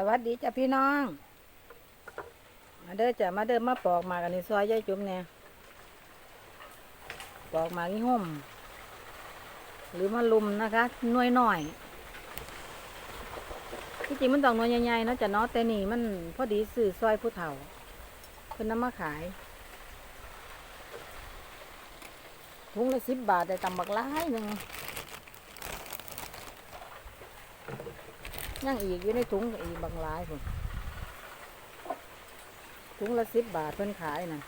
สวัสดีจ้ะพี่น้อง มาเด้อจ้ะมาเด้อมาปอกหมากอันนี้ซอยยายจุ๋มเนี่ยปอกหมากนี่ห่มหรือมาลุมนะคะน่วยหน่อยที่จริงมันต้องน่วยใหญ่ๆนะจ้ะเนาะแต่นี่มันพอดีสื่อซอยผู้เฒ่าเพิ่นนำมาขายถุงละสิบบาทได้ตำบักหล้ายหนึ่ง ยังอีกอยู่ในถุงอีกบางหลายพุ่นถุงละสิบบาทเพิ่นขายน่ะ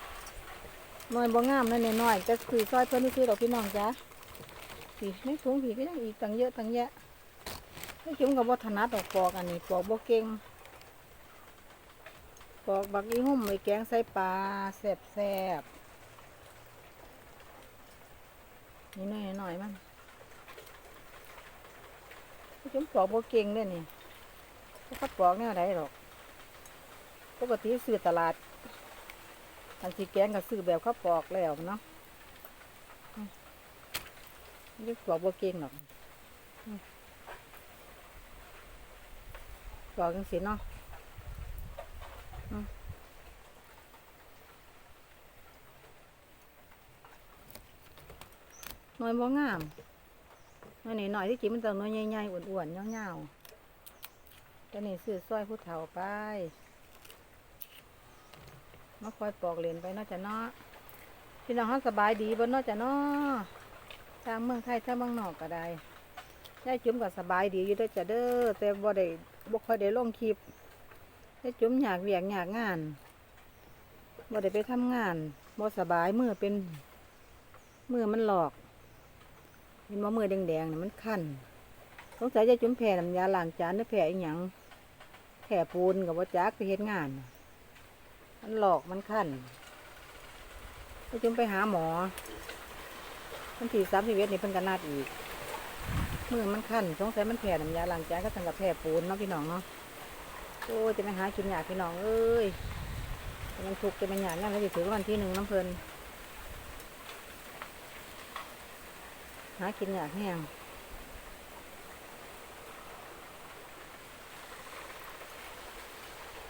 น้อยบ่งามนั่นน้อยจะคือซอยเพิ่นนี่คือดอกพี่น้องจ้ะผีในถุงผีก็ยังอีกตั้งเยอะตั้งแยะให้จุ่มกับบ่ถนัดดอกปอกอันนี้ปอกบ่เก่งปอกบักอีหุ่มไว้แกงใส่ปลาแซบแซบนี่น้อยๆมันให้จุ่มปอกบ่เก่งเด้อนี่ เขาปอกแนวไหนหรอก ปกติซื้อตลาดอันที่แกงก็ซื้อแบบเขาปอกแล้วเนาะนี่ปอกบ่เก่งหรอกปอกจังสิเนาะอืมหน่อยบ่งามหน่อยนี่หน่อยที่จริงมันต้องหน่อยใหญ่ๆอ้วนๆยาวๆ ก็นี่ซื้อซอยผู้เฒ่าไปมาคอยปอกเหรียญไปนาะจ้ะเนาะพี่น้องเขาสบายดีบนนาะจ้ะเนาะทางเมืองไทยทางเมืองนอกก็ได้ได้จุ๋มก็สบายดีอยู่ด้วยจะเด้อแต่บ่ได้บ่ค่อยได้ลงคลิปได้จุ๋มอยากเวียกอยากงานบ่ได้ไปทำงานบ่สบายมือเป็นมือมันหลอกเห็นว่ามือแดงๆนี่มันคันสงสัยจะจุ่มแผ่น้ำยาล้างจานหรือแผ่อีหยัง แผ่ปูนกับว่าจักไปเฮ็ดงาน มันหลอกมันขั้นจะจุ่มไปหาหมอวันที่สามสิบเอ็ดนี่เพิ่นก็นัดอีกมือมันขั้นสงสัยมันแผ่น้ำยาล้างจานก็ตั้งกับแผ่ปูนเนาะพี่น้องเนาะโอ้จะไปหากินยากพี่น้องเอ้ยจะมันทุกจะมันยากงั้นแล้วจะถือวันที่หนึ่งน้ำเพลินหากินยากแห้ง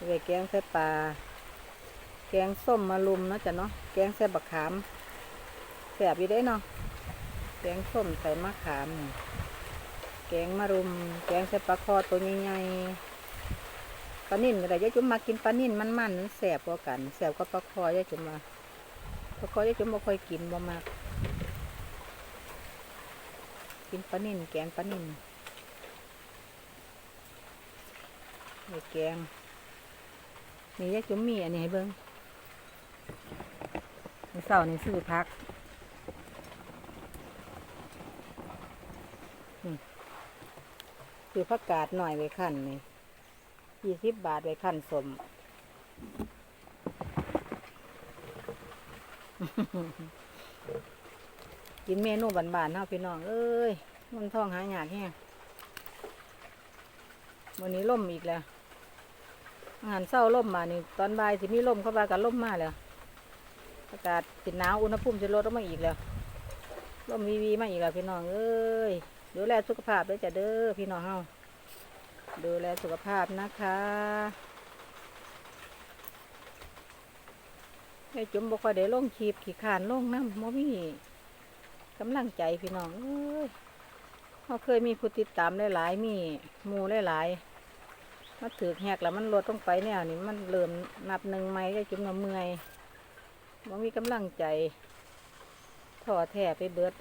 ไปแกงใส่ปลา แกงส้มมะลุมเนาะจ้ะเนาะ แกงใส่บักขามแสบอยู่ได้เนาะ แกงส้มใส่มะขาม แกงมะรุม แกงใส่ปลาคอตัวใหญ่ๆ ปลานิ่นก็ได้ยายจุ๋มมากินปลานิ่นมันๆมันแสบกว่ากันแสบกว่าปลาคอยายจุ๋มมาปลาคอยายจุ๋มบ่ค่อยกินบ่มาก กินปลานิ่นแกงปลานิ่นนี่แกง นี่ยายจุ๋มมีอันนี้ให้เบิ้งมื้อเสาร์นี่ซื้อพักนี่ซื้อผักกาดหน่อยไว้ขั้นนี่ยี่สิบบาทไว้ขั้นสม กินเมนูบานๆเนาะพี่น้อง เอ้ยมันท้องหายากแห้งวันนี้ล่มอีกแล้ว อาหารเศร้าล่มมานี่ตอนบ่ายสิมีลมเข้ามากันล่มมาแล้วอากาศติดหนาวอุณหภูมิจะลดลงมาอีกแล้วล่มวีวีมาอีกแล้วพี่น้องเอ้ยดูแลสุขภาพด้วยจ้ะเด้อพี่น้องเฮาดูแลสุขภาพนะคะไอ้จุ๋มบ่ค่อยได้ลงคลิปขี่ขานลงน้ำมมี่กำลังใจพี่น้องเอ้ยเขาเคยมีผู้ติดตามหลายๆมีหมู่หลายๆ มาถือแหกแล้วมันลดต้องไปแนวนี้มันเริ่มนับหนึ่งไม่ก็จุ่มน้ำเมื่อยมันมีกำลังใจถ่อแท้ไปเบิด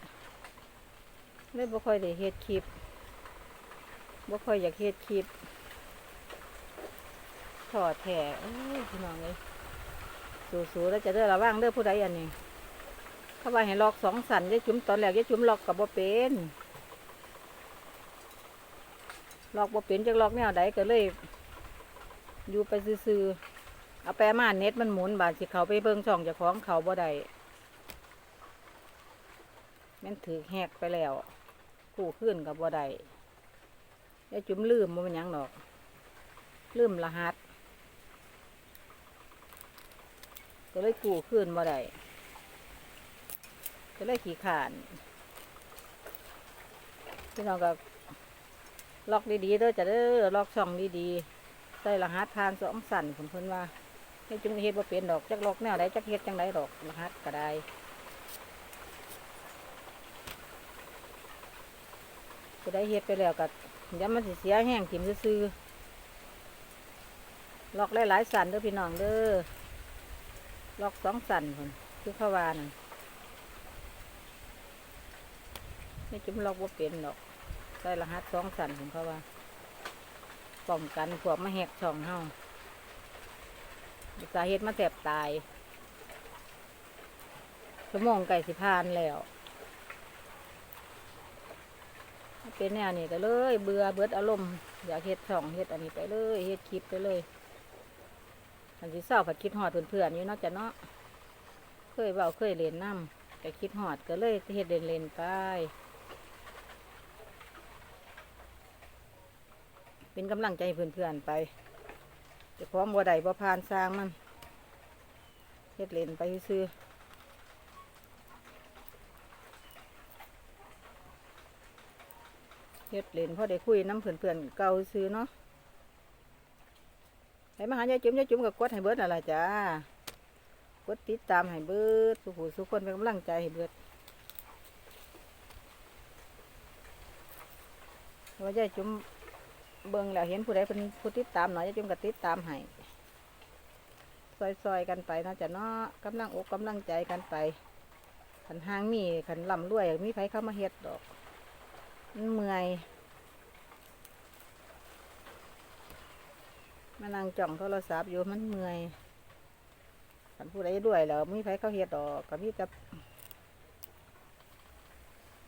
เลยบ่ค่อยได้เฮ็ดคลิปบ่ค่อยอยากเฮ็ดคลิปถ่อแท้เอ้ยพี่น้องเลยสู้ๆแล้วจะเด้อระวังเด้อผู้ใดอันนี้เขาว่าให้ลอกสองสันยายจุ่มตอนแรกยายจุ่มลอกกับบ่เป็นลอกบ่เป็นจักลอกแนวใดก็เลย อยู่ไปซื่อเอาแปรมาเน็ตมันหมุนบาดสิเขาไปเบิ่งช่องเจ้าของเขาบ่ได้แม่นถือแหกไปแล้วกู้ขึ้นกับบ่ได้ยายจุ๋มลืมมันเป็นยังดอก ลืมรหัส ก็เลยกู้ขึ้นบ่ได้ก็เลยขี่ขานพี่น้องก็ล็อกดีๆเด้อจะเด้อล็อกช่องดีๆ ใส่รหัสทานสองสั่นผมเพิ่นว่าให้จุ่มเฮ็ดบ่เป็นดอกจักลอกแนวใดจักเฮ็ดจังไดดอกรหัสก็ได้จะได้เฮ็ดไปแล้วก็อย่ามันสิเสียแห้งถิ่มซื่อๆลอกหลายๆสันเด้อพี่น้องเด้อลอกสองสันพุ่นคือเขาวานไม่จุ่มลอกบ่าเป็นดอกใส่รหัสสองสันผมเขาว่า ป้องกันพวกมาแหกช่องเฮาสาเหตุมาแสบตายสมงไก่สิพานแล้วเป็นแนวนี้ก็เลย เบื่อเบิดอารมณ์อยากเฮ็ดช่องเฮ็ดอันนี้ไปเลยเฮ็ดคลิปไปเลยอันที่เศร้าผัดคิดหอดเพื่อนๆอยู่เนาะจ้ะเนาะเคยเบาเคยเล่นน้ำแต่คิดหอดก็เลยเฮ็ดเล่นเล่นไป เป็นกำลังใจเพื่อนๆไปจะพร้อมบัวใดบัวพานสร้างมันเฮ็ดเล่นไปซื้อเฮ็ดเล่นพอได้คุยน้ำเพื่อนๆเก่าซื้อเนาะให้มาหายายจุ๋มยายจุ๋มกับกดให้เบิดอะไรจ้ากดติดตามให้เบิดสุขุสุขคนเป็นกำลังใจให้เบิดว่ายายจุ๋ม เบิ่งแล้วเห็นผู้ใดเป็นผู้ติดตามหน่อยจะจุ่มกับติดตามให้ซอยๆกันไปนาะจะเนาะกำลังอกกำลังใจกันไปขันห้างมีขันลำรวยมีไผเข้ามาเฮ็ดดอกมันเมื่อยมานั่งจ้องโทรศัพท์อยู่มันเมื่อยขันผู้ใดด้วยแล้วมีไผเข้าเฮ็ดดอกก็มีแต่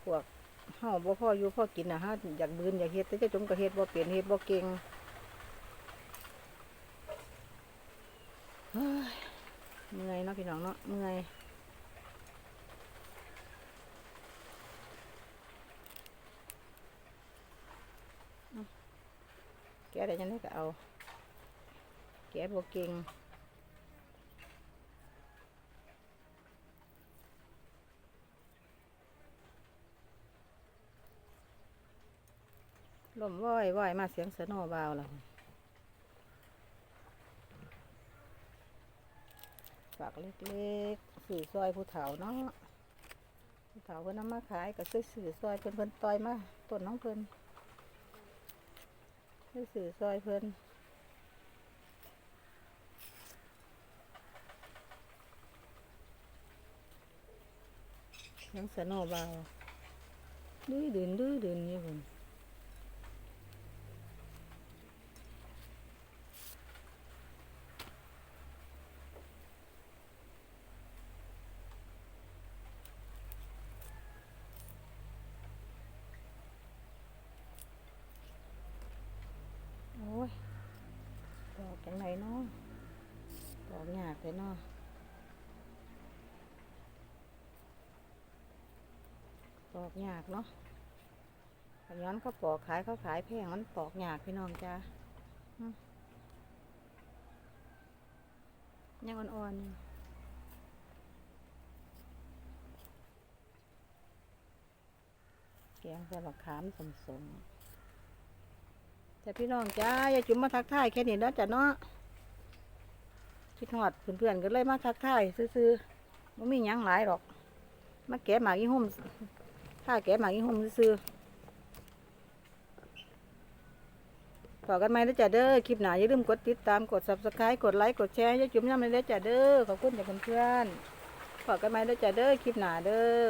พวก เฮาบ่พ่ออยู่พ่อกินนะฮะอยากบืนอยากเฮ็ดแต่เจะจมก็เฮ็ดบ่เป็นเฮ็ดบ่เก่งเมื่อยเนาะพี่น้องเนาะเมื่อยแกได้จังไดก็เอา แกบ่เก่ง ลมว้อยว้อยมาเสียงสนว์บาวแล้วฝากเล็กๆสื่อซอยผู้เฒ่าเนาะผู้เฒ่าเพิ่นนำมาขายก็ซื้อสื่อซอยเพิ่นเพิ่นต่อยมาต้นน้องเพิ่นซื้อสื่อซอยเพิ่นเสียงสนว์บาวดื้อดืนดื้อดืนอยู่เพิ่น โอ้ยดอกจังไหนเนาะ ดอกยากเลยเนาะปอกยากเนาะขย้อนเขาปอกขายเขาขายแพงมันปอกยากพี่น้องจ้าอืมยังอ่อนๆอยู่แกงใส่บักขามสมๆแต่พี่น้องจ้าอย่าจุ่มมาทักทายแค่นี้แล้วจ้ะเนาะ คิดหอดเพื่อนๆก็เลยมาทักทายซื้อๆไม่มีหยังหลายหรอก มาแกะหมากยี่หุ่มถ้าแกะหมากยี่หุ่มซื้อๆต่อกันไหมแล้วจ้ะเด้อคลิปหนาอย่าลืมกดติดตามกด subscribe กดไลค์กดแชร์อย่าจุ่มย้ำเลยแล้วจ้ะเด้อขอบคุณจากเพื่อนๆต่อกันไหมแล้วจ้ะเด้อคลิปหนาเด้อ